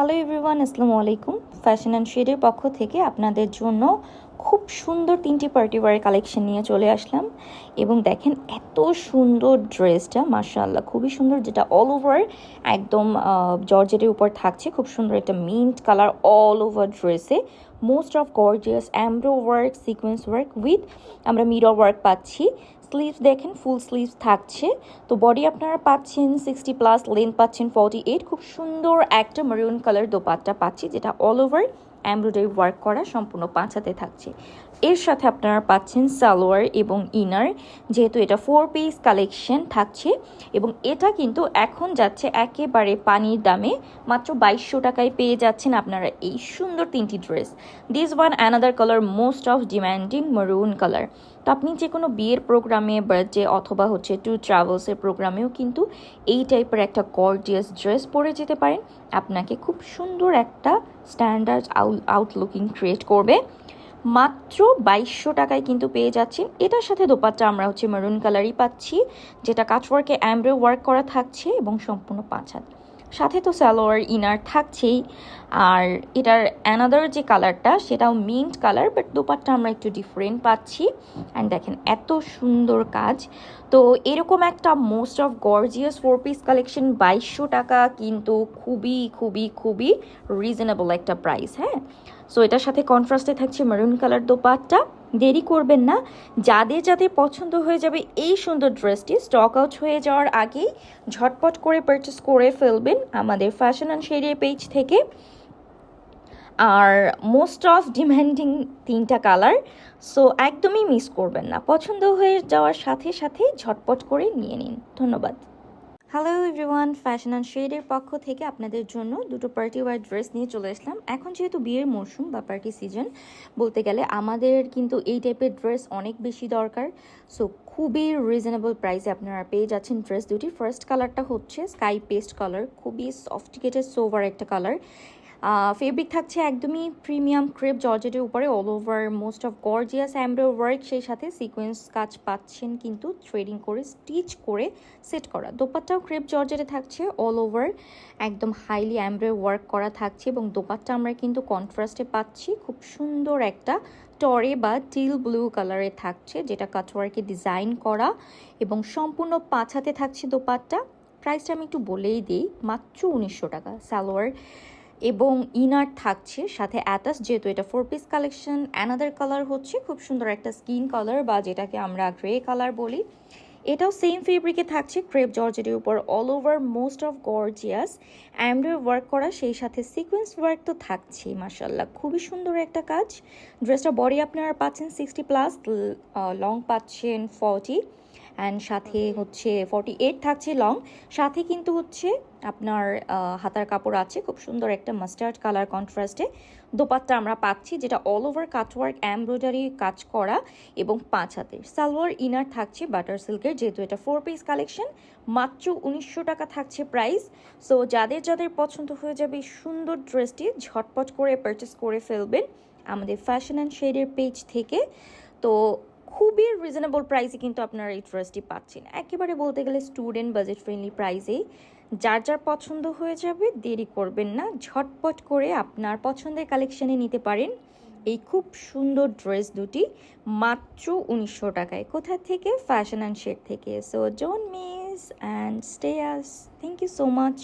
Hello everyone আসসালামু আলাইকুম fashion and শেডের পক্ষ থেকে আপনাদের জন্য খুব সুন্দর তিনটি পার্টি ওয়ার কালেকশন নিয়ে চলে আসলাম। এবং দেখেন এত সুন্দর ড্রেসটা মার্শাল্লাহ খুবই সুন্দর, যেটা অল ওভার একদম জর্জেটের উপর থাকছে, খুব সুন্দর একটা মিন্ট কালার অল ওভার ড্রেসে most of gorgeous embro work sequence work with আমরা মিরর ওয়ার্ক পাচ্ছি। স্লিভস দেখেন ফুল স্লিভস থাকছে। তো বডি আপনারা পাচ্ছেন সিক্সটি প্লাস লেন্থ পাচ্ছেন ফর্টি এইট খুব সুন্দর একটা মেরুন কালার দোপাট্টা পাচ্ছি, যেটা অল ওভার এমব্রয়ডারি ওয়ার্ক করা সম্পূর্ণ পাঁচাতে থাকছে। এর সাথে আপনারা পাচ্ছেন সালোয়ার এবং ইনার, যেহেতু এটা ফোর পিস কালেকশন থাকছে এবং এটা কিন্তু এখন যাচ্ছে একেবারে পানির দামে। মাত্র বাইশশো টাকায় পেয়ে যাচ্ছেন আপনারা এই সুন্দর তিনটি dress this one another colour most of demanding maroon colour তো আপনি যে কোনো বিয়ের প্রোগ্রামে বার্থডে অথবা হচ্ছে টু ট্রাভেলসের প্রোগ্রামেও কিন্তু এই টাইপের একটা গর্জিয়াস ড্রেস পরে যেতে পারেন। আপনাকে খুব সুন্দর একটা স্ট্যান্ডার্ড আউটলুকিং ক্রিয়েট করবে। মাত্র বাইশশো টাকায় কিন্তু পেয়ে যাচ্ছেন। এটার সাথে দোপাট্টা আমরা হচ্ছে মেরুন কালারই পাচ্ছি, যেটা কাচওয়ার্কে অ্যাম্ব্রে ওয়ার্ক করা থাকছে এবং সম্পূর্ণ পাঁচ হাত। সাথে তো সালোয়ার ইনার থাকছেই। আর এটার অ্যানাদার যে কালারটা সেটাও মিন্ট কালার বাট দোপাট্টা আমরা একটু ডিফারেন্ট পাচ্ছি। অ্যান্ড দেখেন, এত সুন্দর কাজ। তো এরকম একটা most of gorgeous four piece collection বাইশশো টাকা, কিন্তু খুবই খুবই খুবই রিজনেবল একটা প্রাইস হ্যাঁ? সো এটার সাথে কন্ট্রাস্টে থাকছে মেরুন কালার দোপাট্টা। দেরি করবেন না। যাদের যাদের পছন্দ হয়ে যাবে এই সুন্দর ড্রেসটি স্টক আউট হয়ে যাওয়ার আগেই ঝটপট করে পারচেস করে ফেলবেন আমাদের ফ্যাশন অ্যান্ড শেডের পেজ থেকে। আর মোস্ট অফ ডিম্যান্ডিং তিনটা কালার সো একদমই মিস করবেন না। পছন্দ হয়ে যাওয়ার সাথে সাথে ঝটপট করে নিয়ে নিন। ধন্যবাদ। হ্যালো এভরিওয়ান ফ্যাশন অ্যান্ড শেডের পক্ষ থেকে আপনাদের জন্য দুটো পার্টি ওয়ার ড্রেস নিয়ে চলে আসলাম। এখন যেহেতু বিয়ের মরশুম বা পার্টি সিজন বলতে গেলে আমাদের কিন্তু এই টাইপের ড্রেস অনেক বেশি দরকার। সো খুবই রিজনেবল প্রাইসে আপনারা পেয়ে যাচ্ছেন ড্রেস দুটি। ফার্স্ট কালারটা হচ্ছে স্কাই পেস্ট কালার খুবই সফটিকেটেড সোভার একটা কালার ফেব্রিক থাকছে একদমই প্রিমিয়াম ক্রেপ জর্জেটের উপরে all over most of gorgeous embro work সেই সাথে সিকোয়েন্স কাজ পাচ্ছেন কিন্তু থ্রেডিং করে স্টিচ করে সেট করা। দোপাট্টাও ক্রেপ জর্জেটে থাকছে অল ওভার একদম হাইলি অ্যাম্ব্রো ওয়ার্ক করা থাকছে এবং দোপাট্টা আমরা কিন্তু কন্ট্রাস্টে পাচ্ছি। খুব সুন্দর একটা টরে বা টিল ব্লু কালারে থাকছে, যেটা কাটওয়ার্কে ডিজাইন করা এবং সম্পূর্ণ পাছাতে থাকছে দোপাট্টা। প্রাইসটা আমি একটু বলেই দিই, মাত্র উনিশশো টাকা। সালোয়ার এবং ইনার থাকছে, সাথে অ্যাটাচ যেহেতু এটা four piece collection another colour হচ্ছে খুব সুন্দর একটা স্কিন কালার বা যেটাকে আমরা গ্রে কালার বলি। এটাও সেম ফেব্রিকে থাকছে ক্রেপ জর্জেটের উপর all over most of gorgeous অ্যান্ড্রয় work করা, সেই সাথে সিকোয়েন্স ওয়ার্ক তো থাকছেই মাসাল্লাহ খুবই সুন্দর একটা কাজ। ড্রেসটা বডি আপনারা পাচ্ছেন সিক্সটি প্লাস লং পাচ্ছেন ফর্টি অ্যান্ড সাথে হচ্ছে ফর্টি এইট থাকছে লং সাথে কিন্তু হচ্ছে আপনার হাতার কাপড় আছে, খুব সুন্দর একটা মাস্টার্ড কালার কন্ট্রাস্টে দোপাট্টা আমরা পাচ্ছি, যেটা অল ওভার কাটওয়ার্ক এমব্রয়ডারি কাজ করা এবং পাঁচ হাতের। সালোয়ার ইনার থাকছে বাটার সিল্কের যেহেতু এটা ফোর পিস কালেকশন মাত্র উনিশশো টাকা থাকছে প্রাইস সো যাদের যাদের পছন্দ হয়ে যাবে সুন্দর ড্রেসটি ঝটপট করে পারচেস করে ফেলবেন আমাদের ফ্যাশন অ্যান্ড শেডের পেজ থেকে। তো খুবই রিজনেবল প্রাইসে কিন্তু আপনারা এই ড্রেসটি পাচ্ছেন। একেবারে বলতে গেলে স্টুডেন্ট বাজেট ফ্রেন্ডলি প্রাইসেই যার যার পছন্দ হয়ে যাবে দেরি করবেন না, ঝটপট করে আপনার পছন্দের কালেকশানে নিতে পারেন। এই খুব সুন্দর ড্রেস দুটি, মাত্র উনিশশো টাকায়। কোথা থেকে? ফ্যাশন অ্যান্ড শেড থেকে। So don't miss and stay us thank you so much